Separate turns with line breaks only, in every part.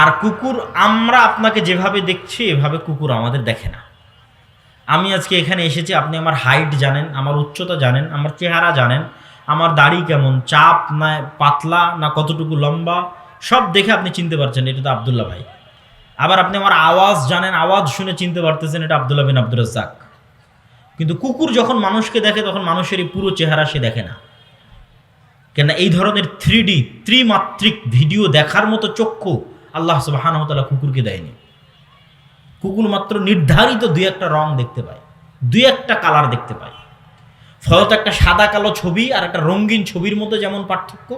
আর কুকুর আমরা আপনাকে যেভাবে দেখছি, এভাবে কুকুর আমাদের দেখে না। আমি আজকে এখানে এসেছি, আপনি আমার হাইট জানেন, আমার উচ্চতা জানেন, আমার চেহারা জানেন, আমার দাড়ি কেমন, চাপ না পাতলা না কতটুকু লম্বা, সব দেখে আপনি চিনতে পারছেন, এটা তো আবদুল্লাহ ভাই। আবার আপনি আমার আওয়াজ জানেন, আওয়াজ শুনে চিনতে পারতেছেন, এটা আবদুল্লাহ বিন আব্দুল রাজ্জাক। কিন্তু কুকুর যখন মানুষকে দেখে, তখন মানুষের এই পুরো চেহারা সে দেখে না। কেন এই ধরনের থ্রি ডি ত্রিমাত্রিক ভিডিও দেখার মতো চক্ষু আল্লাহ সুবাহানহতালা কুকুরকে দেয়নি। কুকুর মাত্র নির্ধারিত দুই একটা রং দেখতে পায়, দুই একটা কালার দেখতে পায়। ফলত একটা সাদা কালো ছবি আর একটা রঙিন ছবির মধ্যে যেমন পার্থক্য,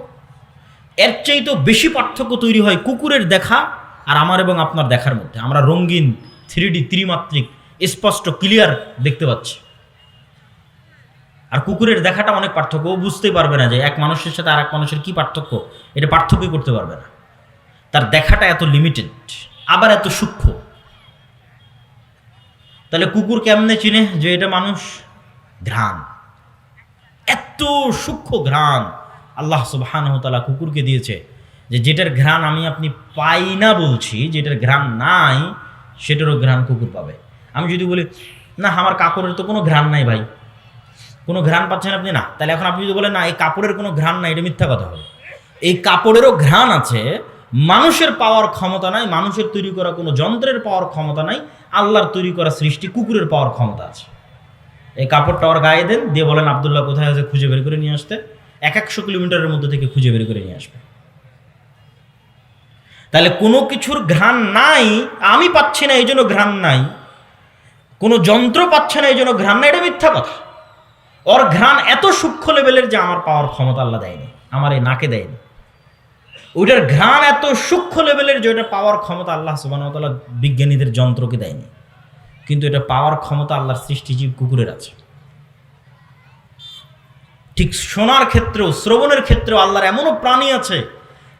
এর চাইতেও বেশি পার্থক্য তৈরি হয় কুকুরের দেখা আর আমার এবং আপনার দেখার মধ্যে। আমরা রঙিন থ্রি ডি ত্রিমাত্রিক স্পষ্ট ক্লিয়ার দেখতে পাচ্ছি। আর কুকুরের দেখাটা অনেক পার্থক্য, ও বুঝতেই পারবে না যে এক মানুষের সাথে আর এক মানুষের কী পার্থক্য, এটা পার্থক্যই করতে পারবে না। তার দেখাটা এত লিমিটেড আবার এত সূক্ষ্ম। তাহলে কুকুর কেমনে চিনে যে এটা মানুষ? ঘ্রাণ। এত সূক্ষ্ম ঘ্রাণ আল্লাহ সুবাহানহতালা কুকুরকে দিয়েছে যে যেটার ঘ্রাণ আমি আপনি পাই না বলছি, যেটার ঘ্রাণ নাই, সেটারও ঘ্রাণ কুকুর পাবে। আমি যদি বলি, না, আমার কাপড়ের তো কোনো ঘ্রাণ নাই ভাই। কোনো ঘ্রাণ পাচ্ছেন আপনি? না। তাহলে এখন আপনি যদি বলেন, না, এই কাপড়ের কোনো ঘ্রাণ নাই, এটা মিথ্যা কথা হবে এই কাপড়েরও ঘ্রাণ আছে মানুষের পাওয়ার ক্ষমতা নাই, মানুষের তৈরি করা কোনো যন্ত্রের পাওয়ার ক্ষমতা নাই, আল্লাহর তৈরি করা সৃষ্টি কুকুরের পাওয়ার ক্ষমতা আছে। এই কাপড়টা ওর গায়ে দেন, দিয়ে বলেন, আবদুল্লাহ, কোথায় আছে? খুঁজে বের করে নিয়ে আসতে। এক একশো কিলোমিটারের মধ্যে থেকে খুঁজে বের করে নিয়ে আসবে। তাহলে কোনো কিছুর ঘ্রাণ নাই, আমি পাচ্ছি না, এই জন্য ঘ্রাণ নাই। কোনো যন্ত্র পাচ্ছে না, এই জন্য ঘ্রাণ নাই, এটা মিথ্যা কথা। ওর ঘ্রাণ এত সূক্ষ্ম লেভেলের যে আমার পাওয়ার ক্ষমতা আল্লাহ দেয়নি, আমার এই নাকে দেয়নি। ওইটার ঘ্রাণ এত সূক্ষ্ম লেভেলের যে ওটা পাওয়ার ক্ষমতা আল্লাহ সুবাহতাল্লাহ বিজ্ঞানীদের যন্ত্রকে দেয়নি। কিন্তু এটা পাওয়ার ক্ষমতা আল্লাহর সৃষ্টিজীব কুকুরের আছে। ঠিক শোনার ক্ষেত্রেও, শ্রবণের ক্ষেত্রেও আল্লাহর এমনও প্রাণী আছে,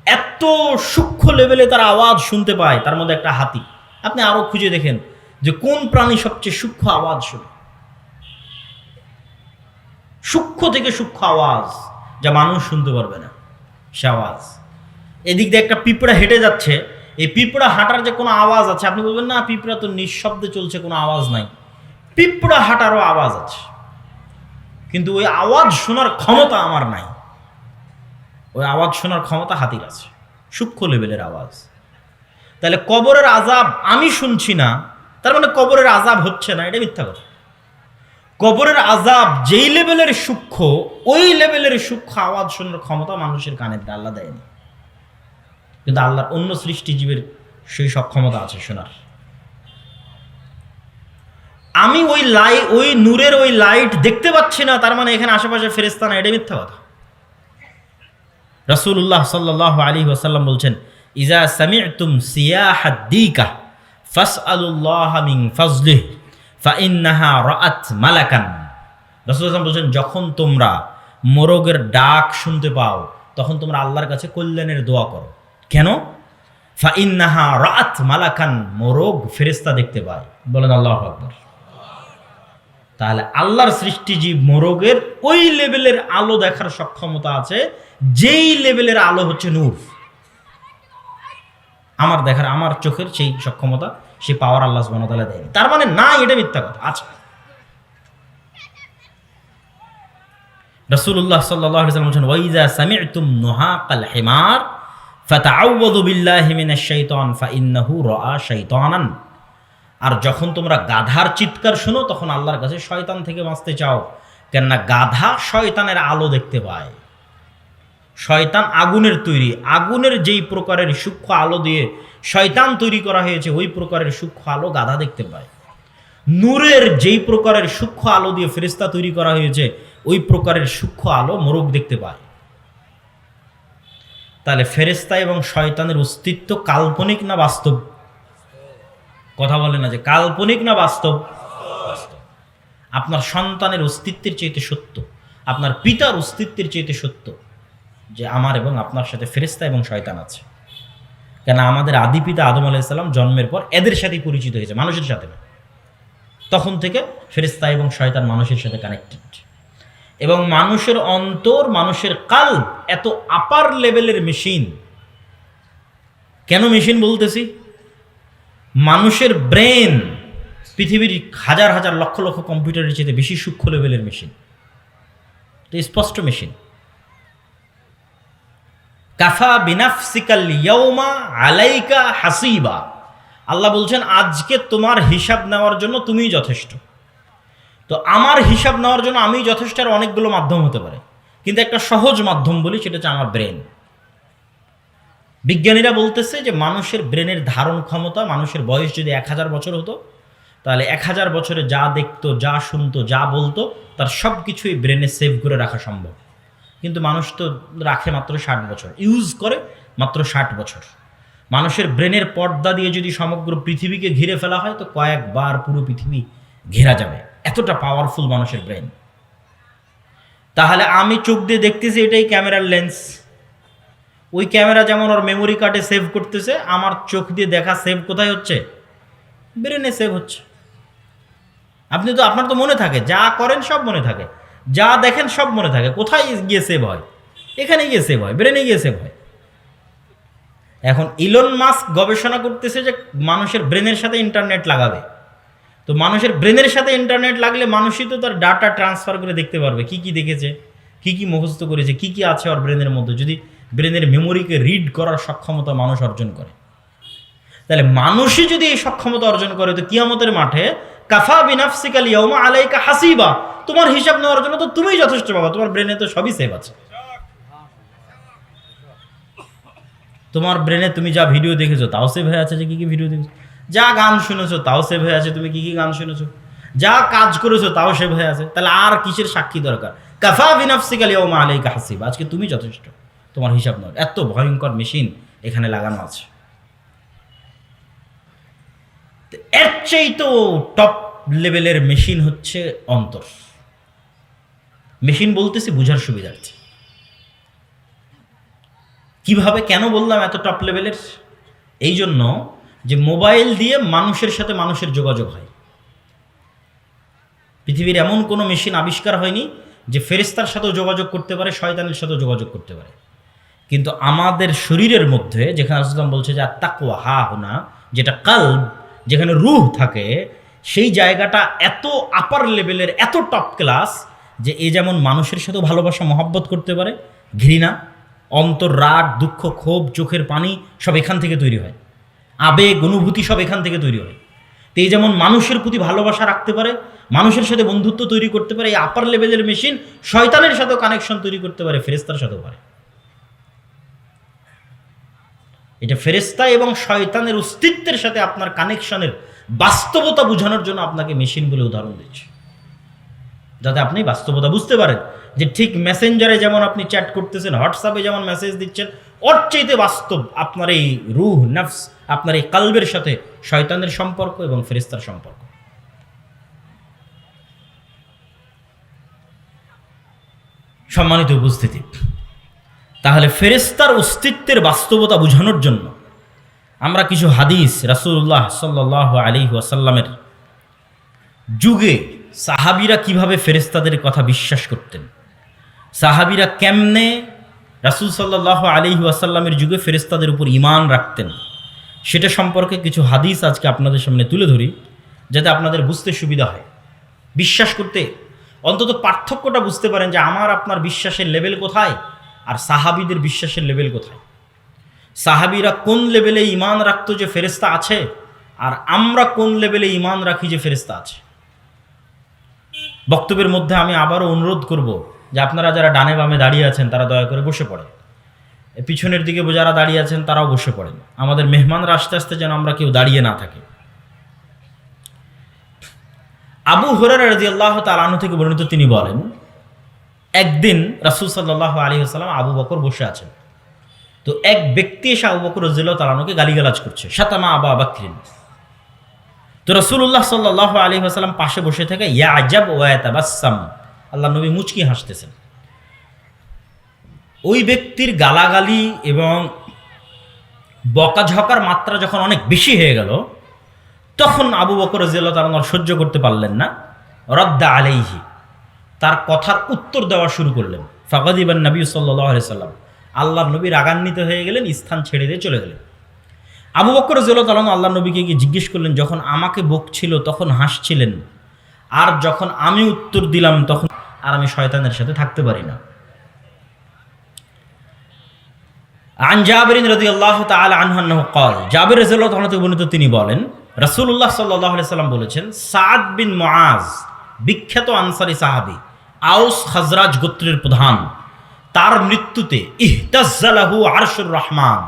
এত সূক্ষ্ম লেভেলে তার আওয়াজ শুনতে পায়, তার মধ্যে একটা হাতি। আপনি আরও খুঁজে দেখেন যে কোন প্রাণী সবচেয়ে সূক্ষ্ম আওয়াজ শুনে। সূক্ষ্ম থেকে সূক্ষ্ম আওয়াজ, যা মানুষ শুনতে পারবে না, সে আওয়াজ। এদিক দিয়ে একটা পিঁপড়া হেঁটে যাচ্ছে, এই পিঁপড়া হাঁটার যে কোনো আওয়াজ আছে, আপনি বলবেন, না, পিঁপড়া তো নিঃশব্দে চলছে, কোনো আওয়াজ নাই। পিঁপড়া হাঁটারও আওয়াজ আছে, কিন্তু ওই আওয়াজ শোনার ক্ষমতা আমার নাই। ওই আওয়াজ শোনার ক্ষমতা হাতির আছে, সূক্ষ্ম লেভেলের আওয়াজ। তাহলে কবরের আজাব আমি শুনছি না, তার মানে কবরের আজাব হচ্ছে না, এটা মিথ্যা কথা। কবরের আজাব যেই লেভেলের সূক্ষ্ম, ওই লেভেলের সূক্ষ্ম আওয়াজ শোনার ক্ষমতা মানুষের কানের আল্লাহ দেয়নি। কিন্তু আল্লাহর অন্য সৃষ্টিজীবের সেই সক্ষমতা আছে শোনার। আমি ওই লাই, ওই নূরের ওই লাইট দেখতে পাচ্ছি না, তার মানে এখানে আশেপাশে ফেরেস্তা না এটা মিথ্যা কথা। রসুল্লাহ সাল্লাহ আলী ওয়াসাল্লাম বলছেন ইজা সামি'তুম সিয়াহাদ্দিকা ফাসআলুল্লাহ মিন ফাজলিহ, ফাইন্নাহা রাআত মালাকান। রসুল বলছেন, যখন তোমরা মোরগের ডাক শুনতে পাও, তখন তোমরা আল্লাহর কাছে কল্যাণের দোয়া করো। কেন? ফাইন্নাহা রাত মালাকান, মোরগ ফেরেস্তা দেখতে পায়। বলেন আল্লাহ আকবর। তাহলে আল্লাহর সৃষ্টিজীব মোরগের ওই লেভেলের আলো দেখার সক্ষমতা আছে, যেই লেভেলের আলো হচ্ছে নূর। আমার দেখার, আমার চোখের সেই সক্ষমতা সে পাওয়ার আল্লাহ সুবাহতালা দেয়নি। তার মানে না, এটা মিথ্যা কথা। আচ্ছা। রসুল্লাহ সাল্লাম বলছেন ওয়াইজা সামি'তুম নুহাকাল হিমার। আর যখন তোমরা গাধার চিৎকার শুনো, তখন আল্লাহর কাছে শয়তান থেকে বাঁচতে চাও, কেননা গাধা শয়তানের আলো দেখতে পায়। শয়তান আগুনের তৈরি, আগুনের যেই প্রকারের সূক্ষ্ম আলো দিয়ে শয়তান তৈরি করা হয়েছে, ওই প্রকারের সূক্ষ্ম আলো গাধা দেখতে পায়। নূরের যেই প্রকারের সূক্ষ্ম আলো দিয়ে ফেরিস্তা তৈরি করা হয়েছে, ওই প্রকারের সূক্ষ্ম আলো মোরগ দেখতে পায়। তাহলে ফেরেস্তা এবং শয়তানের অস্তিত্ব কাল্পনিক না বাস্তব? কথা বলে না যে কাল্পনিক না বাস্তব। আপনার সন্তানের অস্তিত্বের চাইতে সত্য, আপনার পিতার অস্তিত্বের চাইতে সত্য যে আমার এবং আপনার সাথে ফেরেস্তা এবং শয়তান আছে। কেন আমাদের আদি পিতা আদম আলাইসাল্লাম জন্মের পর এদের সাথেই পরিচিত হয়েছে, মানুষের সাথে না। তখন থেকে ফেরেস্তা এবং শয়তান মানুষের সাথে কানেক্টেড এবং মানুষের অন্তর, মানুষের কাল এত আপার লেভেলের মেশিন কেন মেশিন বলতেছি? মানুষের ব্রেন পৃথিবীর হাজার হাজার লক্ষ লক্ষ কম্পিউটারের চেয়ে বেশি সূক্ষ্ম লেভেলের মেশিন তো স্পষ্ট মেশিন কাফা বিনাফসিকাল ইয়ৌমা আলাইকা হাসিবা। আল্লাহ বলছেন, আজকে তোমার হিসাব নেওয়ার জন্য তুমিই যথেষ্ট। তো আমার হিসাব নেওয়ার জন্য আমি যথেষ্ট আর অনেকগুলো মাধ্যম হতে পারে। কিন্তু একটা সহজ মাধ্যম বলি, সেটা হচ্ছে আমার ব্রেন। বিজ্ঞানীরা বলতেছে যে মানুষের ব্রেনের ধারণ ক্ষমতা, মানুষের বয়স যদি এক হাজার বছর হতো, তাহলে এক হাজার বছরে যা দেখতো, যা শুনতো, যা বলতো, তার সব কিছুই ব্রেনে সেভ করে রাখা সম্ভব। কিন্তু মানুষ তো রাখে মাত্র ষাট বছর, ইউজ করে মাত্র ষাট বছর। মানুষের ব্রেনের পর্দা দিয়ে যদি সমগ্র পৃথিবীকে ঘিরে ফেলা হয়, তো কয়েকবার পুরো পৃথিবী ঘেরা যাবে। এতটা পাওয়ারফুল মানুষের ব্রেন তাহলে আমি চোখ দিয়ে দেখতেছি এটাই ক্যামেরার লেন্স ওই ক্যামেরা যেমন ওর মেমোরি কার্ডে সেভ করতেছে, আমার চোখ দিয়ে দেখা সেভ কোথায় হচ্ছে? ব্রেনে সেভ হচ্ছে। আপনি তো, আপনার তো মনে থাকে, যা করেন সব মনে থাকে। যা দেখেন সব মনে থাকে। কোথায় গিয়ে সেভ হয়? এখানে গিয়ে সেভ হয় ব্রেনে গিয়ে সেভ হয়। এখন ইলন মাস্ক গবেষণা করতেছে যে মানুষের ব্রেনের সাথে ইন্টারনেট লাগাবে। তো মানুষের ব্রেনের সাথে ইন্টারনেট লাগলে মানুষই তো তার ডাটা ট্রান্সফার করে দেখতে পারবে। কি কি দেখেছে, কি কি মুখস্থ করেছে, কি কি আছে ওর ব্রেনের মধ্যে, যদি ব্রেনের মেমোরিকে রিড করার সক্ষমতা মানুষ অর্জন করে। তাহলে মানুষই যদি এই সক্ষমতা অর্জন করে, তো কিয়ামতের মাঠে কাফা বিনাফসিকাল ইয়াউমা আলাইকা হাসিবা, তোমার হিসাব নেওয়ার জন্য তো তুমিই যথেষ্ট বাবা তোমার ব্রেনে তো সবই সেভ আছে। তোমার ব্রেনে তুমি যা ভিডিও দেখেছ, তাও সেভ হয়ে আছে যে কি কি ভিডিও দেখেছ? যা গান শুনেছো, তাও সেভ হয়ে আছে। তুমি কি কি গান শুনেছো? যা কাজ করেছ, তাও সেভ হয়ে আছে। তাহলে আর কিসের সাক্ষী দরকার? কাফা বিনাফসিকাল ইয়াউমা আলাইকা হাসিবা। আজকে তুমি যথেষ্ট। তোমার হিসাব নেওয়ার এত ভয়ঙ্কর মেশিন এখানে লাগানো আছে। এর চেয়ে তো টপ লেভেলের মেশিন হচ্ছে অন্তর। মেশিন বলতেছি বুঝার সুবিধার্থে। কীভাবে, কেন বললাম এত টপ লেভেলের এই জন্য যে মোবাইল দিয়ে মানুষের সাথে মানুষের যোগাযোগ হয়। পৃথিবীর এমন কোনো মেশিন আবিষ্কার হয়নি যে ফেরেস্তার সাথেও যোগাযোগ করতে পারে, শয়তানের সাথেও যোগাযোগ করতে পারে। কিন্তু আমাদের শরীরের মধ্যে, যেখানে আসলাম বলছে যে তাকুয়া হা হোনা যেটা কাল্ব, যেখানে রুহ থাকে, সেই জায়গাটা এত আপার লেভেলের এত টপ ক্লাস যে এ যেমন মানুষের সাথেও ভালোবাসা, মহাব্বত করতে পারে। ঘৃণা, অন্তর, রাগ, দুঃখ, ক্ষোভ, চোখের পানি সব এখান থেকে তৈরি হয়। আবেগ, অনুভূতি সব এখান থেকে তৈরি হয়। তো এই যেমন মানুষের প্রতি ভালোবাসা রাখতে পারে, মানুষের সাথে বন্ধুত্ব তৈরি করতে পারে, এই আপার লেভেলের মেশিন শয়তানের সাথেও কানেকশন তৈরি করতে পারে ফেরেস্তার সাথেও পারে। এটা ফেরেস্তা এবং শয়তানের অস্তিত্বের সাথে আপনার কানেকশনের বাস্তবতা বোঝানোর জন্য আপনাকে মেশিন বলে উদাহরণ দিচ্ছে। যাতে আপনি বাস্তবতা বুঝতে পারেন যে ঠিক মেসেঞ্জারে যেমন আপনি চ্যাট করতেছেন হোয়াটসঅ্যাপে যেমন মেসেজ দিচ্ছেন ওর চাইতে বাস্তব আপনার এই রুহ, নফস, আপনার এই কালবের সাথে শয়তানের সম্পর্ক এবং ফেরেস্তার সম্পর্ক। সম্মানিত উপস্থিতি, তাহলে ফেরেস্তার অস্তিত্বের বাস্তবতা বোঝানোর জন্য আমরা কিছু হাদিস রাসুল্লাহ সাল্লাহ আলী ওয়াসাল্লামের যুগে সাহাবিরা কীভাবে ফেরেস্তাদের কথা বিশ্বাস করতেন, সাহাবিরা কেমনে রাসুল সাল্লাহ আলী ওয়াসাল্লামের যুগে ফেরেস্তাদের উপর ইমান রাখতেন। সেটা সম্পর্কে কিছু হাদিস আজকে আপনাদের সামনে তুলে ধরি, যাতে আপনাদের বুঝতে সুবিধা হয়। বিশ্বাস করতে অন্তত পার্থক্যটা বুঝতে পারেন যে আমার, আপনার বিশ্বাসের লেভেল কোথায় আর সাহাবিদের বিশ্বাসের লেভেল কোথায়। সাহাবিরা কোন লেভেলে ইমান রাখতো যে ফেরেস্তা আছে আর আমরা কোন লেভেলে ইমান রাখি যে ফেরেস্তা আছে? বক্তব্যের মধ্যে আমি আবারও অনুরোধ করব যে আপনারা যারা ডানে বামে দাঁড়িয়ে আছেন, তারা দয়া করে বসে পড়েন। পিছনের দিকে যারা দাঁড়িয়ে আছেন, তারাও বসে পড়েন। আমাদের মেহমানরা আস্তে আস্তে যেন আমরা কেউ দাঁড়িয়ে না থাকি। আবু হরার রাজি আল্লাহ তালানু থেকে বর্ণিত তিনি বলেন, একদিন রাসুল সাল্লাহ আলী আসসালাম আবু বকর বসে আছেন। তো এক ব্যক্তি এসে আবু বকর রজিল্লাহ তালানুকে গালিগালাজ করছে। সাতামা আবা বাকরিন। তো রসুল্লাহ সাল্লাহ আলী আসালাম পাশে বসে থেকে ইয়া আজাব ওয়াতাবাসাম আল্লাহ নবী মুচকি হাসতেছেন। ওই ব্যক্তির গালাগালি এবং বকাঝকার মাত্রা যখন অনেক বেশি হয়ে গেল, তখন আবু বকর রাজিয়াল্লাহ তাআলা সহ্য করতে পারলেন না। রদ্দা আলাইহি, তার কথার উত্তর দেওয়া শুরু করলেন। ফাকাদিবান নবী সাল্লাহ সাল্লাম, আল্লাহ নবী রাগান্বিত হয়ে গেলেন, স্থান ছেড়ে দিয়ে চলে গেলেন। আবু বকর রাজিয়াল্লাহু তাআলা আল্লাহ নবীকে গিয়ে জিজ্ঞেস করলেন, যখন আমাকে বকছিল তখন হাসছিলেন? আর যখন আমি উত্তর দিলাম তখন আর আমি শয়তানের সাথে থাকতে পারি না। আন জাবিরিন রদি আল্লাহ তাল আনহান্ন কল জাবির রাজিউল্লাহ তখন থেকে বর্ণিত তিনি বলেন রসুল্লাহ সাল্লাহ সাল্লাম বলেছেন সাদ বিন মাজ বিখ্যাত আনসারি সাহাবি, আউস খাজরাজ গোত্রের প্রধান, তার মৃত্যুতে ইহতাজালাহু আরশুর রহমান,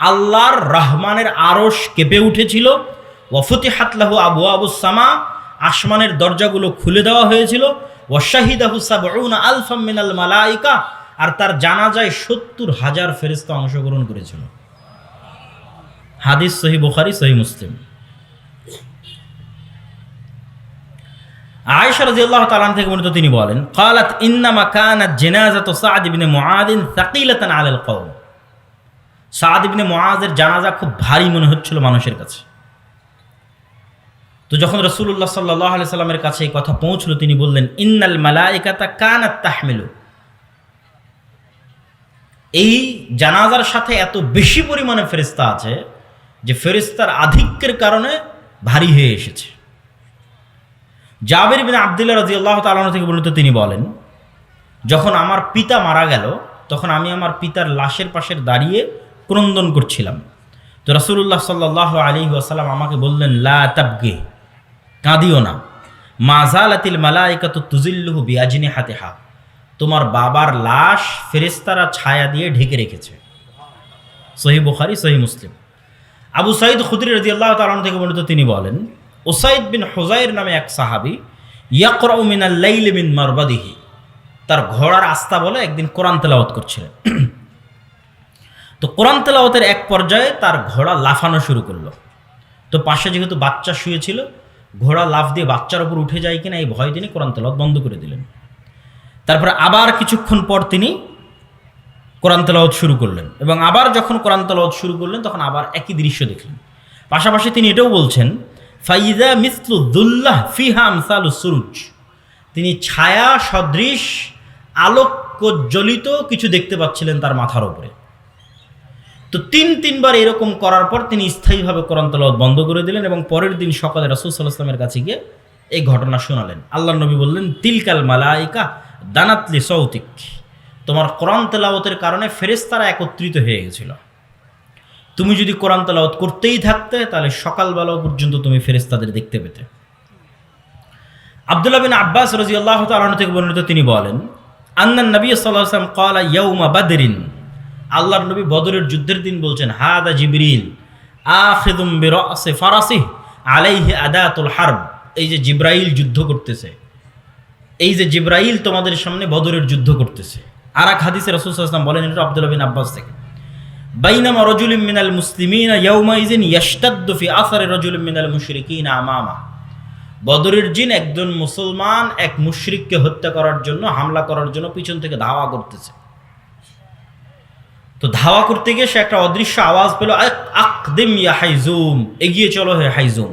আল্লাহর রহমানের আরস কেঁপে উঠেছিল ওয়ফতি হাতলাহু আবু আবু সামা, আসমানের দরজাগুলো খুলে দেওয়া হয়েছিল ওয়াশাহিদাহু সাবউনা আলফাম মিনাল মালাইকা আর তার জানাজায় সত্তর হাজার ফেরিস্তা অংশগ্রহণ করেছিল হাদিস সহি বুখারি সহি মুসলিম আয়েশা রাদিয়াল্লাহু তাআলা থেকে বর্ণিত তিনি বলেন قالت انما كانت جنازه سعد بن معاذ ثقيله على القوم সাদ ইবনে মুআজের জানাজা খুব ভারী মনে হচ্ছিল মানুষের কাছে তো যখন রাসূলুল্লাহ সাল্লাল্লাহু আলাইহি সাল্লামের কাছে এই কথা পৌঁছলো, তিনি বললেন, ইন্নাল মালাইকাতা কানাত তাহমিলু। এই জানাজার সাথে এত বেশি পরিমাণে ফেরিস্তা আছে যে ফেরিস্তার আধিক্যের কারণে ভারী হয়ে এসেছে। জাবের বিন আবদুল্লাহ রাজি আল্লাহ তালন থেকে বর্ণিত তিনি বলেন, যখন আমার পিতা মারা গেল, তখন আমি আমার পিতার লাশের পাশে দাঁড়িয়ে ক্রন্দন করছিলাম। তো রসুল্লাহ সাল্লাহ আলী আসালাম আমাকে বললেন, লা তাবগে। কাঁদিও না। মাজালাতিল মালাইকাত তুজিল্লুহু বিয়াজিনী হাতে হা তোমার বাবার লাশ ফেরেস্তারা ছায়া দিয়ে ঢেকে রেখেছে। সহি বুখারি, সহি মুসলিম। আবু সাইদ খুদরি রাজি আল্লাহ তালন থেকে বর্ণিত তিনি বলেন ওসাইদ বিন হোজাইর নামে এক সাহাবি, ইয়াকরাউ মিনাল লাইল মিন মারবাদিহি। তার ঘোড়ার আস্তা বলে একদিন কোরআন তেলাওয়াত করছিলেন। তো কোরআন তেলাওয়াতের এক পর্যায়ে তার ঘোড়া লাফানো শুরু করল। তো পাশে যেহেতু বাচ্চা শুয়েছিল ঘোড়া লাফ দিয়ে বাচ্চার উপর উঠে যায় কিনা এই ভয় তিনি কোরআন তেলাওয়াত বন্ধ করে দিলেন। তারপরে আবার কিছুক্ষণ পর তিনি কোরআন তেলাওয়াত শুরু করলেন এবং আবার যখন কোরআন তেলাওয়াত শুরু করলেন, তখন আবার একই দৃশ্য দেখলেন। পাশাপাশি তিনি এটাও বলছেন, ফাইজা মিসলু দুল্লাহ ফিহাম সালু সুরুজ। তিনি ছায়া, সদৃশ, আলোকজ্বলিত কিছু দেখতে পাচ্ছিলেন তার মাথার উপরে। তো তিন তিনবার এরকম করার পর তিনি স্থায়ীভাবে কোরআন তেলাওয়াত বন্ধ করে দিলেন এবং পরের দিন সকালে রাসুল সাল্লাহ আসলামের কাছে গিয়ে এই ঘটনা শোনালেন। আল্লাহ নবী বললেন, তিলকাল মালাইকা দানাতলি সৌতিক তোমার কোরআন তেলাওয়াতের কারণে ফেরেস্তারা একত্রিত হয়ে গেছিল। তুমি যদি কোরআন তেলাওয়াত করতেই থাকতে, তাহলে সকালবেলা পর্যন্ত তুমি ফেরেস্তাদের দেখতে পেতে। আবদুল্লাহ বিন আব্বাস রাজি আল্লাহ থেকে বর্ণিত তিনি বলেন, আন্নান নবী সাল্লাহ আসলাম কলা ইয়ৌমা বাদরিন। আল্লাহর নবী বদরের যুদ্ধের দিন বলছেন, হাদা জিবরিল আখিদুম বিরাসি ফারাসি আলাইহি আদাতুল হারব। এই যে জিব্রাইল যুদ্ধ করতেছে, এই যে জিব্রাইল তোমাদের সামনে বদরের যুদ্ধ করতেছে। আর এক হাদিসে রসুল সাল্লাম বলেন, এটা আবদুল্লাহ বিন আব্বাস থেকে, বাইনামা রজুলিম মিনাল মুসলিমিন ইয়াউমাইজিন ইয়াশতাদ্দু ফি আসারে রজুলিম মিনাল মুশরিকিন আমামা। বদরের জিন একজন মুসলমান এক মুশরিককে হত্যা করার জন্য, হামলা করার জন্য পিছন থেকে ধাওয়া করতেছে। তো ধাওয়া করতে গিয়ে সে একটা অদৃশ্য আওয়াজ পেল আকদিম ইয়া হাইজুম, এগিয়ে চলো হে হাইজুম।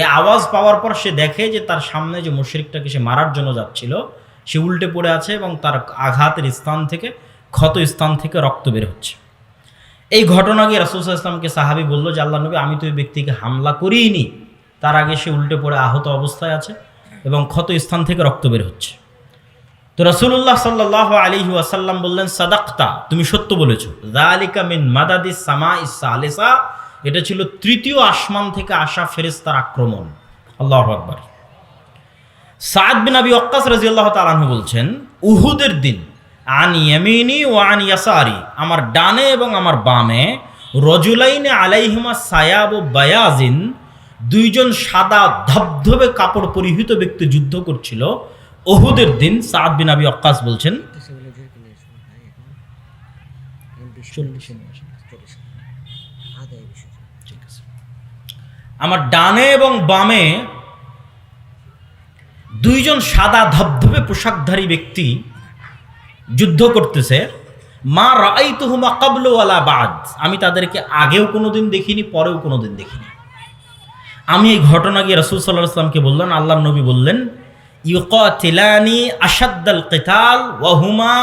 এ আওয়াজ পাওয়ার পর সে দেখে যে তার সামনে যে মুশরিকটাকে সে মারার জন্য যাচ্ছিল, সে উল্টে পড়ে আছে এবং তার আঘাতের স্থান থেকে, ক্ষত স্থান থেকে রক্ত বের হচ্ছে। এই ঘটনা গিয়ে রাসুল ইসলামকে সাহাবি বলল যে আল্লাহ নবী, আমি তো ওই ব্যক্তিকে হামলা করিনি। তার আগে সে উল্টে পড়ে আহত অবস্থায় আছে এবং ক্ষত স্থান থেকে রক্ত বের হচ্ছে। তো রসুল্লাহ সাল্লাহ আলী ওয়াসাল্লাম বললেন, সাদাক্তা, তুমি সত্য বলেছ। সামা এটা ছিল তৃতীয় আসমান থেকে আসা ফেরেস্তার আক্রমণ। আল্লাহ আকবর। সাদ বিন আবি অক্কাস রাজিউল্লাহ তালাহু বলছেন, উহুদের দিন, আন ইয়ামিনি ও আন ইয়াসারি, আমার ডানে এবং আমার বামে, রজুলাইনে আলাইহিমা সায়াব ও বায়াজিন, দুইজন সাদা ধবধবে কাপড় পরিহিত ব্যক্তি যুদ্ধ করছিল ওহুদের দিন সাদ বিন আবি অক্কাস বলছেন। আমার ডানে এবং বামে দুইজন সাদা ধবধবে পোশাকধারী ব্যক্তি যুদ্ধ করতেছে। মা রাই তুহুমা কাবলোয়ালা বাদ। আমি তাদেরকে আগেও কোনোদিন দেখিনি, পরেও কোনোদিন দেখিনি। আমি এই ঘটনা গিয়ে রসুল সাল্লাহ আসলামকে বললেন আল্লাহ নবী বললেন ইউকাতিলানি আসাদ্দাল কেতাল ওয়াহুমা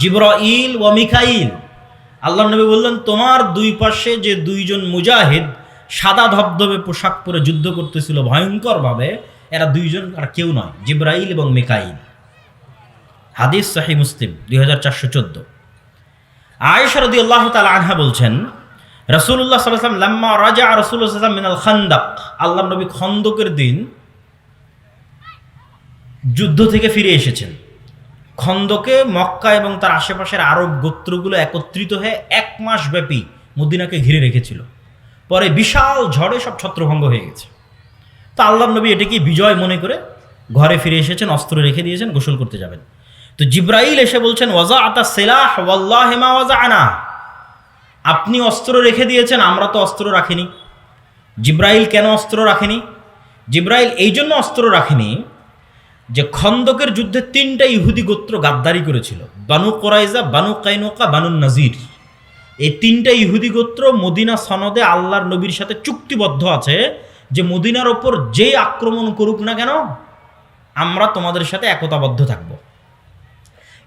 জিব্রাইল ওয়া মিখাইল আল্লাহ নবী বললেন, তোমার দুই পাশে যে দুইজন মুজাহিদ সাদা ধবধবে পোশাক পরে যুদ্ধ করতেছিল ভয়ঙ্করভাবে, এরা দুইজন আর কেউ নয়, জিব্রাইল এবং মেকাইল। হাদিস সাহি মুসলিম, দুই হাজার চারশো চোদ্দ। আয়েশারদি আল্লাহ তালা আনহা বলছেন রসুল্লাহ সাল্লাম লাম্মা রাজা রসুল্লাহ মিনাল খান্দাক। আল্লাহ নবী খন্দকের দিন যুদ্ধ থেকে ফিরে এসেছেন। খন্দকে মক্কা এবং তার আশেপাশের আরব গোত্রগুলো একত্রিত হয়ে এক মাস ব্যাপী মদিনাকে ঘিরে রেখেছিল। পরে বিশাল ঝড়ে সব ছত্রভঙ্গ হয়ে গেছে। তো আল্লাহ নবী এটাকে বিজয় মনে করে ঘরে ফিরে এসেছেন, অস্ত্র রেখে দিয়েছেন, গোসল করতে যাবেন। তো জিব্রাইল এসে বলছেন ওয়াজা আতা সেলাহ, ওয়াল্লাহ হেমা ওয়াজা আনা আপনি অস্ত্র রেখে দিয়েছেন, আমরা তো অস্ত্র রাখিনি। জিব্রাইল কেন অস্ত্র রাখেনি? জিব্রাইল এই জন্য অস্ত্র রাখেনি যে খন্দকের যুদ্ধে তিনটা ইহুদি গোত্র গাদ্দারি করেছিল, Banu Qurayza, Banu Qaynuqa, Banu Nadir. এই তিনটা ইহুদি গোত্র মদিনা সনদে আল্লাহর নবীর সাথে চুক্তিবদ্ধ আছে যে মদিনার ওপর যেই আক্রমণ করুক না কেন, আমরা তোমাদের সাথে একতাবদ্ধ থাকব।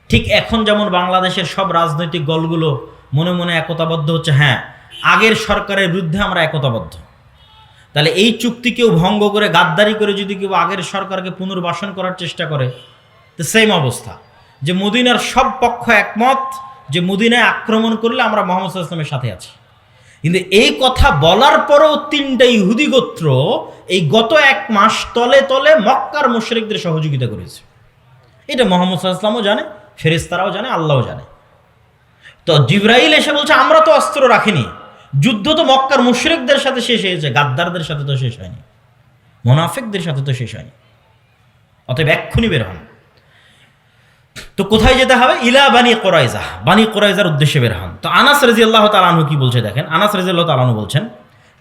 ঠিক এখন যেমন বাংলাদেশের সব রাজনৈতিক দলগুলো মনে মনে একতাবদ্ধ হচ্ছে হ্যাঁ আগের সরকারের বিরুদ্ধে আমরা একতাবদ্ধ। তাহলে এই চুক্তি কেউ ভঙ্গ করে, গাদ্দারি করে যদি কেউ আগের সরকারকে পুনর্বাসন করার চেষ্টা করে, তো সেম অবস্থা। যে মদিনার সব পক্ষ একমত যে মদিনায় আক্রমণ করলে আমরা মোহাম্মদ ইসলামের সাথে আছি। কিন্তু এই কথা বলার পরেও তিনটা ইহুদি গোত্র এই গত এক মাস তলে তলে মক্কার মুশরিকদের সহযোগিতা করেছে। এটা মোহাম্মদ ইসলামও জানে ফেরেস্তারাও জানে, আল্লাহও জানে। তো জিব্রাইল এসে বলছে, আমরা তো অস্ত্র রাখিনি। যুদ্ধ তো মক্কার মুশরিকদের সাথে শেষ হয়েছে, গাদ্দারদের সাথে তো শেষ হয়নি, মোনাফিকদের সাথে তো শেষ হয়নি। অতএব এক্ষুনি বের হন। তো কোথায় যেতে হবে? ইলা বানি কোরাইজা বানি কোরাইজার উদ্দেশ্যে বের হন। তো আনাস রাজি আল্লাহ তালানহু কি বলছে দেখেন? আনাস রাজি আল্লাহ তালানহু বলছেন,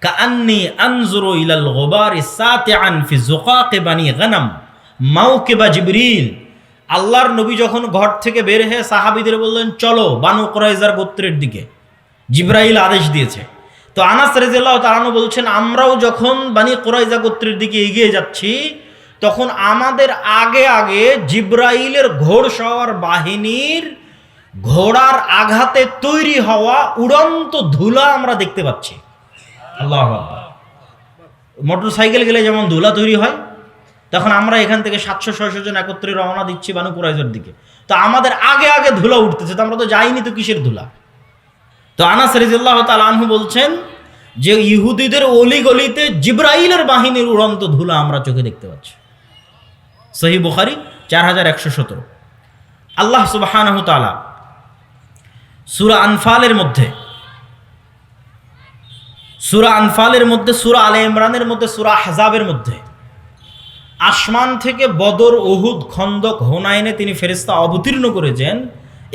কাআন্নি আনজুরু ইলাল গোবারি সাতিআন ফি জুকাকে বানি গানাম জিবরিল। আল্লাহর নবী যখন ঘর থেকে বের হয়ে সাহাবিদের বললেন, চলো বানু কোরাইজার গোত্রের দিকে। জিব্রাইল আদেশ দিয়েছে। তো আনাস রেজিল্লাহ তালানু বলছেন, আমরাও যখন বানি কোরাইজা গোত্রের দিকে এগিয়ে যাচ্ছি, তখন আমাদের আগে আগে জিব্রাইলের ঘোড় সওয়ার বাহিনীর ঘোড়ার আঘাতে তৈরি হওয়া উড়ন্ত ধুলা আমরা দেখতে পাচ্ছি। আল্লাহ মোটর সাইকেল গেলে যেমন ধুলা তৈরি হয়, তখন আমরা এখান থেকে সাতশো, ছয়শো জন একত্রে রওনা দিচ্ছি বানু কুরাইজের দিকে। তো আমাদের আগে আগে ধুলা উঠতেছে, তো আমরা তো যাইনি তো কিসের ধুলা? তো আনাস রিজিল্লাহ তাল আনহু বলছেন যে ইহুদিদের অলি গলিতে জিব্রাইলের বাহিনীর উড়ন্ত ধুলা আমরা চোখে দেখতে পাচ্ছি। সহি বুখারি, চার হাজার একশো সতেরো। আল্লাহ সুবাহ সুরা আনফালের মধ্যে, সুরা আনফালের মধ্যে, সুরা আলে ইমরানের মধ্যে, সুরা হাজাবের মধ্যে আসমান থেকে বদর ওহুদ খন্দক, হোনাইনে তিনি ফেরিস্তা অবতীর্ণ করেছেন।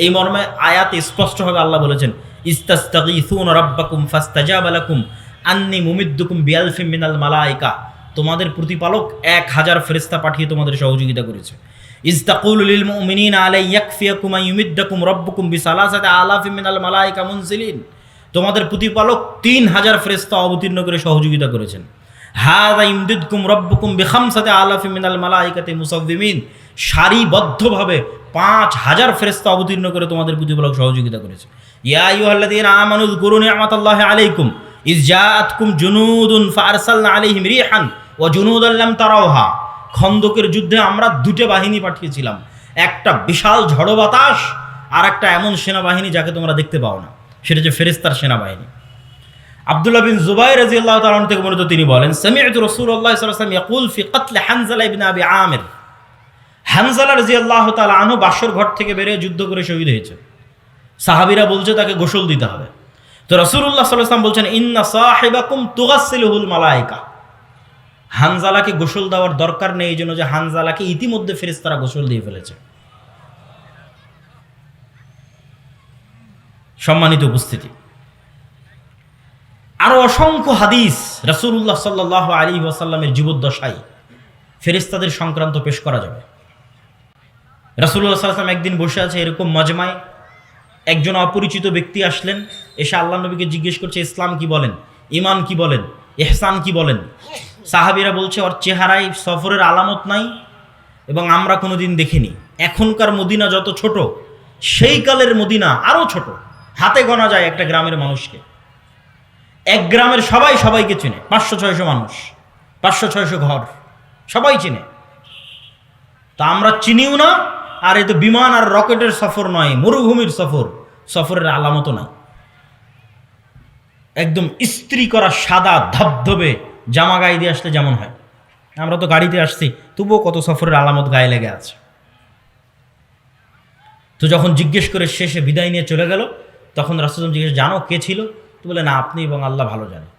এই মর্মে আয়াত স্পষ্টভাবে আল্লাহ বলেছেন ইস্তাস্তাগীসুন রাব্বাকুম ফাস্তাজাবা লাকুম, আন্নি মুমিদ্দুকুম বিআলফিম মিনাল মালাইকা। তোমাদের প্রতিপালক এক হাজার ফেরেস্তা পাঠিয়ে তোমাদের সহযোগিতা করেছে। ইস্তাকুল লিল মুমিনিন আলাই ইয়াকফিয়াকুম আইয়ুমিদ্দাকুম রাব্বুকুম বিসালাসাতি আলাফিম মিনাল মালাইকা মুনজিলিন তোমাদের প্রতিপালক তিন হাজার ফেরেস্তা অবতীর্ণ করে সহযোগিতা করেছেন। মিনাল সারিবদ্ধভাবে পাঁচ হাজার ফেরেস্তা অবতীর্ণ করে তোমাদের প্রতিপালক সহযোগিতা করেছে। ইয়া আলাইকুম। জুনুদুন তারাওহা খন্দকের যুদ্ধে আমরা দুটো বাহিনী পাঠিয়েছিলাম। একটা বিশাল ঝড়ো বাতাস আর একটা এমন সেনাবাহিনী যাকে তোমরা দেখতে পাও না। সেটা হচ্ছে ফেরেস্তার সেনাবাহিনী। আব্দুল্লাহ বিন জুবাই রাজি আল্লাহ তালন থেকে মূলত তিনি বলেন সাল্লাল্লাহু আলাইহি ওয়াসাল্লাম ইয়াকুল ফি কতল হানজালা ইবনে আবি আমির। হানজালা রাজি আল্লাহ তাআলা আনহু বাসর ঘর থেকে বেরিয়ে যুদ্ধ করে শহীদ হয়েছে। সাহাবিরা বলছে তাকে গোসল দিতে হবে। তো আলাইহি ওয়াসাল্লাম বলছেন, ইন্না সাহিবাকুম তুগাসসিলুহুল মালায়েকা। হানজালাকে গোসল দেওয়ার দরকার নেই, এই জন্য যে হানজালাকে ইতিমধ্যে ফেরেশতারা গোসল দিয়ে ফেলেছে। সম্মানিত উপস্থিতি আরও অসংখ্য হাদিস রাসূলুল্লাহ সাল্লাহ আলী ওয়াসাল্লামের জীবদ্দশায় ফেরেস্তাদের সংক্রান্ত পেশ করা যাবে। রাসূলুল্লাহ সাল্লাম একদিন বসে আছে এরকম মজমায়। একজন অপরিচিত ব্যক্তি আসলেন, এসে আল্লাহ নবীকে জিজ্ঞেস করছে, ইসলাম কি বলেন? ইমান কি বলেন? এহসান কি বলেন? সাহাবিরা বলছে, ওর চেহারায় সফরের আলামত নাই এবং আমরা কোনোদিন দেখিনি। এখনকার মদিনা যত ছোট, সেই কালের মদিনা আরও ছোট। হাতে গোনা যায় একটা গ্রামের মানুষকে। এক গ্রামের সবাই সবাইকে চিনে। পাঁচশো, ছয়শো মানুষ। পাঁচশো, ছয়শো ঘর। সবাই চিনে। তা আমরা চিনিও না, আর এ তো বিমান আর রকেটের সফর নয়, মরুভূমির সফর। সফরের আলামতও নাই। একদম ইস্ত্রি করা সাদা ধবধবে জামা গায়ে দিয়ে আসলে যেমন হয়। আমরা তো গাড়িতে আসছি, তবুও কত সফরের আলামত গায়ে লেগে আছে। তো যখন জিজ্ঞেস করে শেষে বিদায় নিয়ে চলে গেল, তখন রাসুল জিজ্ঞেস জানো কে ছিল? তো বলে না আপনি এবং আল্লাহ ভালো জানেন।